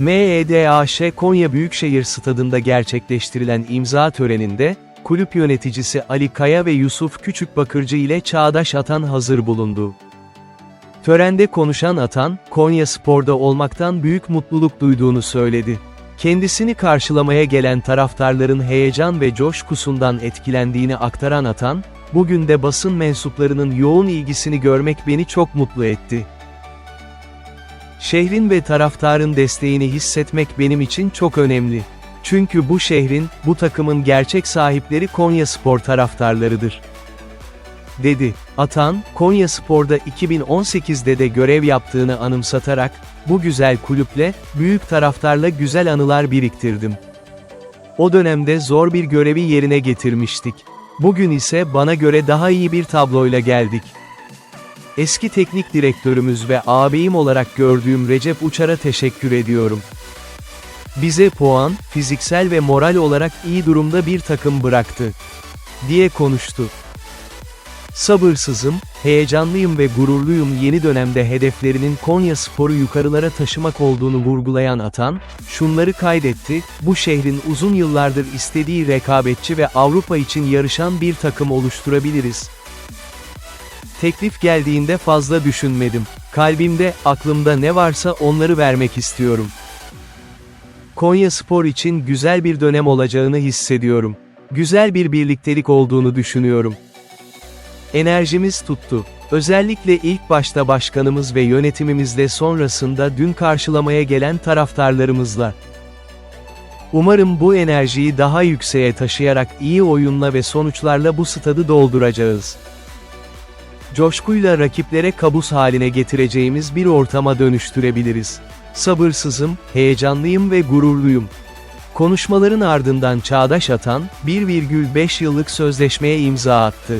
MEDAŞ Konya Büyükşehir Stadında gerçekleştirilen imza töreninde, kulüp yöneticisi Ali Kaya ve Yusuf Küçükbakırcı ile Çağdaş Atan hazır bulundu. Törende konuşan Atan, Konya Spor'da olmaktan büyük mutluluk duyduğunu söyledi. Kendisini karşılamaya gelen taraftarların heyecan ve coşkusundan etkilendiğini aktaran Atan, bugün de basın mensuplarının yoğun ilgisini görmek beni çok mutlu etti. Şehrin ve taraftarın desteğini hissetmek benim için çok önemli. Çünkü bu şehrin, bu takımın gerçek sahipleri Konya Spor taraftarlarıdır. Dedi. Atan, Konya Spor'da 2018'de de görev yaptığını anımsatarak, bu güzel kulüple, büyük taraftarla güzel anılar biriktirdim. O dönemde zor bir görevi yerine getirmiştik. Bugün ise bana göre daha iyi bir tabloyla geldik. Eski teknik direktörümüz ve ağabeyim olarak gördüğüm Recep Uçar'a teşekkür ediyorum. Bize puan, fiziksel ve moral olarak iyi durumda bir takım bıraktı. diye konuştu. Sabırsızım, heyecanlıyım ve gururluyum yeni dönemde hedeflerinin Konya Spor'u yukarılara taşımak olduğunu vurgulayan Atan, şunları kaydetti, bu şehrin uzun yıllardır istediği rekabetçi ve Avrupa için yarışan bir takım oluşturabiliriz. Teklif geldiğinde fazla düşünmedim. Kalbimde, aklımda ne varsa onları vermek istiyorum. Konya Spor için güzel bir dönem olacağını hissediyorum. Güzel bir birliktelik olduğunu düşünüyorum. Enerjimiz tuttu. Özellikle ilk başta başkanımız ve yönetimimizle sonrasında dün karşılamaya gelen taraftarlarımızla. Umarım bu enerjiyi daha yükseğe taşıyarak iyi oyunla ve sonuçlarla bu stadı dolduracağız. Coşkuyla rakiplere kabus haline getireceğimiz bir ortama dönüştürebiliriz. Sabırsızım, heyecanlıyım ve gururluyum. Konuşmaların ardından Çağdaş Atan, 1,5 yıllık sözleşmeye imza attı.